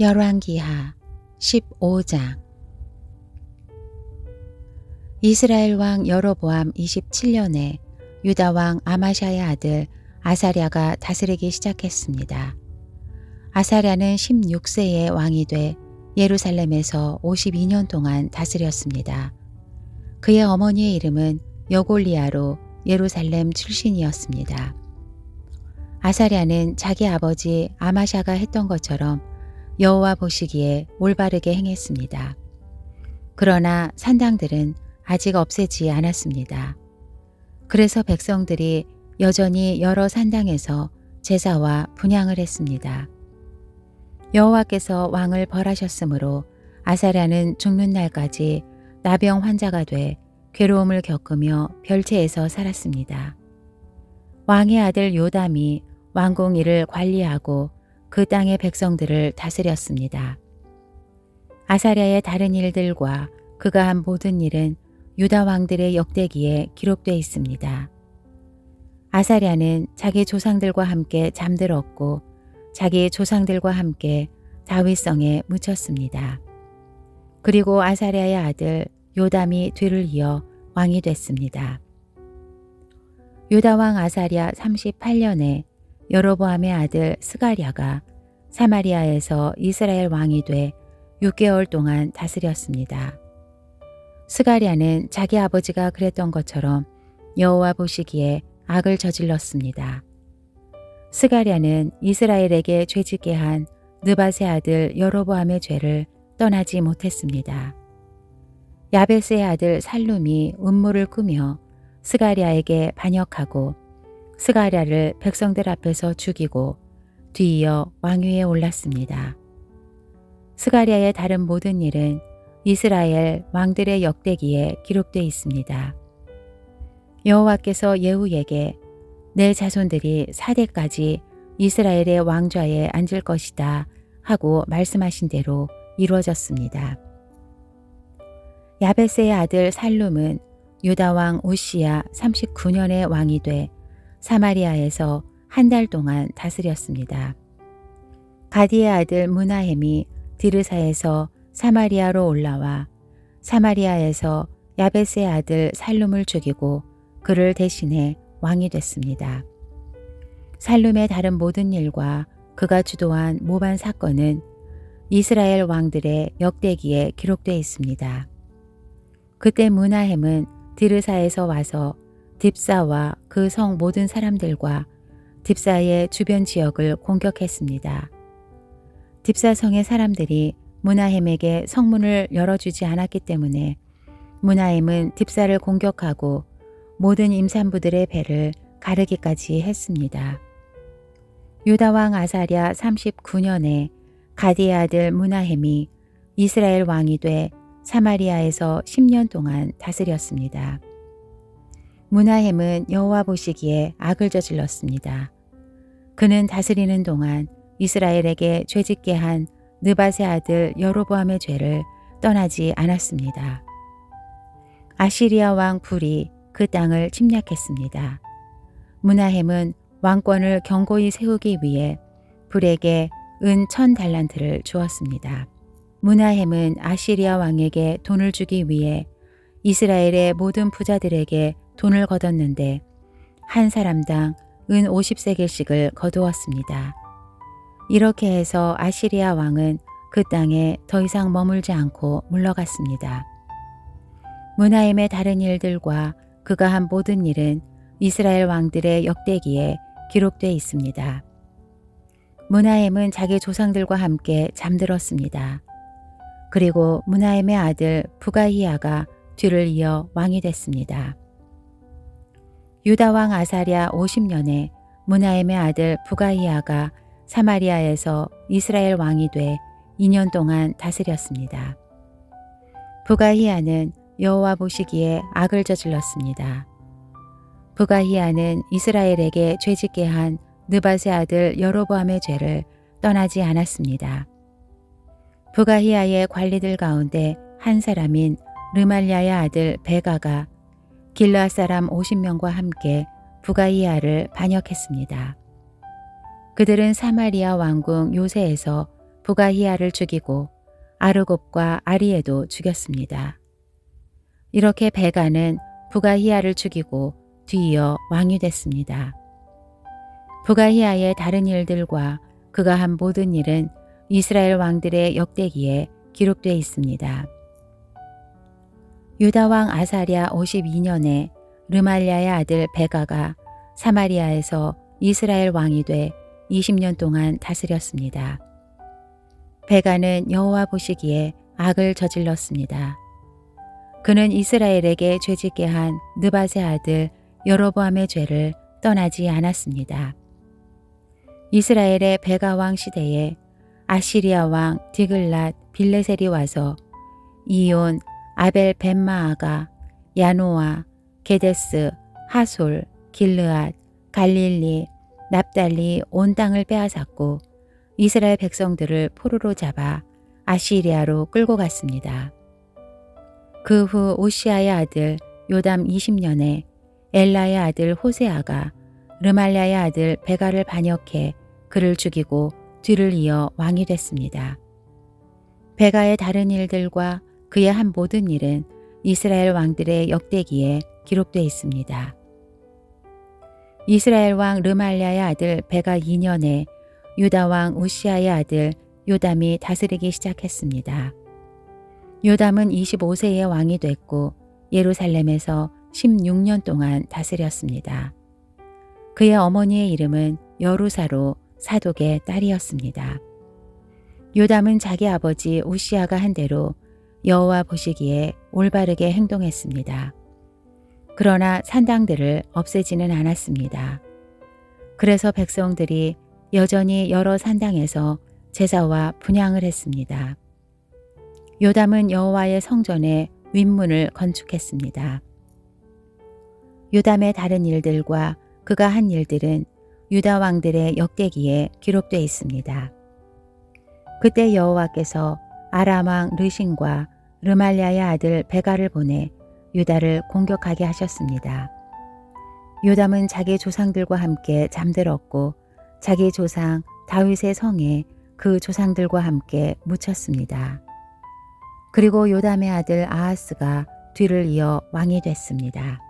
열왕기하 15장 이스라엘 왕 여로보암 27년에 유다 왕 아마샤의 아들 아사랴가 다스리기 시작했습니다. 아사랴는 16세의 왕이 돼 예루살렘에서 52년 동안 다스렸습니다. 그의 어머니의 이름은 여골리아로 예루살렘 출신이었습니다. 아사랴는 자기 아버지 아마샤가 했던 것처럼 여호와 보시기에 올바르게 행했습니다. 그러나 산당들은 아직 없애지 않았습니다. 그래서 백성들이 여전히 여러 산당에서 제사와 분양을 했습니다. 여호와께서 왕을 벌하셨으므로 아사랴는 죽는 날까지 나병 환자가 돼 괴로움을 겪으며 별채에서 살았습니다. 왕의 아들 요담이 왕궁 일을 관리하고 그 땅의 백성들을 다스렸습니다. 아사랴의 다른 일들과 그가 한 모든 일은 유다 왕들의 역대기에 기록되어 있습니다. 아사랴는 자기 조상들과 함께 잠들었고 자기 조상들과 함께 다윗성에 묻혔습니다. 그리고 아사랴의 아들 요담이 뒤를 이어 왕이 됐습니다. 유다 왕 아사랴 38년에 여로보암의 아들 스가랴가 사마리아에서 이스라엘 왕이 돼 6개월 동안 다스렸습니다. 스가랴는 자기 아버지가 그랬던 것처럼 여호와 보시기에 악을 저질렀습니다. 스가랴는 이스라엘에게 죄짓게 한 느바세 아들 여로보암의 죄를 떠나지 못했습니다. 야베스의 아들 살룸이 음모를 꾸며 스가랴에게 반역하고 스가랴를 백성들 앞에서 죽이고 뒤이어 왕위에 올랐습니다. 스가랴의 다른 모든 일은 이스라엘 왕들의 역대기에 기록되어 있습니다. 여호와께서 예후에게 내 자손들이 사대까지 이스라엘의 왕좌에 앉을 것이다 하고 말씀하신 대로 이루어졌습니다. 야베스의 아들 살룸은 유다 왕 우시야 39년의 왕이 돼 사마리아에서 한 달 동안 다스렸습니다. 가디의 아들 무나햄이 디르사에서 사마리아로 올라와 사마리아에서 야베스의 아들 살룸을 죽이고 그를 대신해 왕이 됐습니다. 살룸의 다른 모든 일과 그가 주도한 모반 사건은 이스라엘 왕들의 역대기에 기록되어 있습니다. 그때 무나햄은 디르사에서 와서 딥사와 그 성 모든 사람들과 딥사의 주변 지역을 공격했습니다. 딥사 성의 사람들이 무나햄에게 성문을 열어주지 않았기 때문에 무나햄은 딥사를 공격하고 모든 임산부들의 배를 가르기까지 했습니다. 유다왕 아사랴 39년에 가디의 아들 무나햄이 이스라엘 왕이 돼 사마리아에서 10년 동안 다스렸습니다. 무나햄은 여호와 보시기에 악을 저질렀습니다. 그는 다스리는 동안 이스라엘에게 죄짓게 한 느바세 아들 여로보암의 죄를 떠나지 않았습니다. 아시리아 왕 불이 그 땅을 침략했습니다. 무나햄은 왕권을 견고히 세우기 위해 불에게 은 천 달란트를 주었습니다. 무나햄은 아시리아 왕에게 돈을 주기 위해 이스라엘의 모든 부자들에게 돈을 거뒀는데 한 사람당 은 50세겔씩을 거두었습니다. 이렇게 해서 아시리아 왕은 그 땅에 더 이상 머물지 않고 물러갔습니다. 무나임의 다른 일들과 그가 한 모든 일은 이스라엘 왕들의 역대기에 기록되어 있습니다. 무나임은 자기 조상들과 함께 잠들었습니다. 그리고 무나임의 아들 부가히아가 뒤를 이어 왕이 됐습니다. 유다 왕 아사랴 50년에 무나임의 아들 부가히아가 사마리아에서 이스라엘 왕이 돼 2년 동안 다스렸습니다. 부가히아는 여호와 보시기에 악을 저질렀습니다. 부가히아는 이스라엘에게 죄짓게 한 느바세 아들 여로보암의 죄를 떠나지 않았습니다. 부가히아의 관리들 가운데 한 사람인 르말리아의 아들 베가가 길라 사람 50명과 함께 부가히아를 반역했습니다. 그들은 사마리아 왕궁 요새에서 부가히야를 죽이고 아르곱과 아리에도 죽였습니다. 이렇게 베가는 부가히야를 죽이고 뒤이어 왕이 됐습니다. 부가히야의 다른 일들과 그가 한 모든 일은 이스라엘 왕들의 역대기에 기록되어 있습니다. 유다 왕 아사랴 52년에 르말랴의 아들 베가가 사마리아에서 이스라엘 왕이 돼 20년 동안 다스렸습니다. 베가는 여호와 보시기에 악을 저질렀습니다. 그는 이스라엘에게 죄짓게 한 느바세 아들 여로보암의 죄를 떠나지 않았습니다. 이스라엘의 베가 왕 시대에 아시리아 왕 디글랏 빌레셀이 와서 이온, 아벨 벤마아가, 야노아, 게데스, 하솔, 길르앗, 갈릴리, 납달리 온 땅을 빼앗았고 이스라엘 백성들을 포로로 잡아 아시리아로 끌고 갔습니다. 그 후 오시아의 아들 요담 20년에 엘라의 아들 호세아가 르말랴의 아들 베가를 반역해 그를 죽이고 뒤를 이어 왕이 됐습니다. 베가의 다른 일들과 그의 한 모든 일은 이스라엘 왕들의 역대기에 기록되어 있습니다. 이스라엘 왕 르말랴의 아들 베가 2년에 유다 왕 우시아의 아들 요담이 다스리기 시작했습니다. 요담은 25세의 왕이 됐고 예루살렘에서 16년 동안 다스렸습니다. 그의 어머니의 이름은 여루사로 사독의 딸이었습니다. 요담은 자기 아버지 우시아가 한 대로 여호와 보시기에 올바르게 행동했습니다. 그러나 산당들을 없애지는 않았습니다. 그래서 백성들이 여전히 여러 산당에서 제사와 분양을 했습니다. 요담은 여호와의 성전에 윗문을 건축했습니다. 요담의 다른 일들과 그가 한 일들은 유다 왕들의 역대기에 기록되어 있습니다. 그때 여호와께서 아람 왕 르신과 르말랴의 아들 베가를 보내 유다를 공격하게 하셨습니다. 요담은 자기 조상들과 함께 잠들었고 자기 조상 다윗의 성에 그 조상들과 함께 묻혔습니다. 그리고 요담의 아들 아하스가 뒤를 이어 왕이 됐습니다.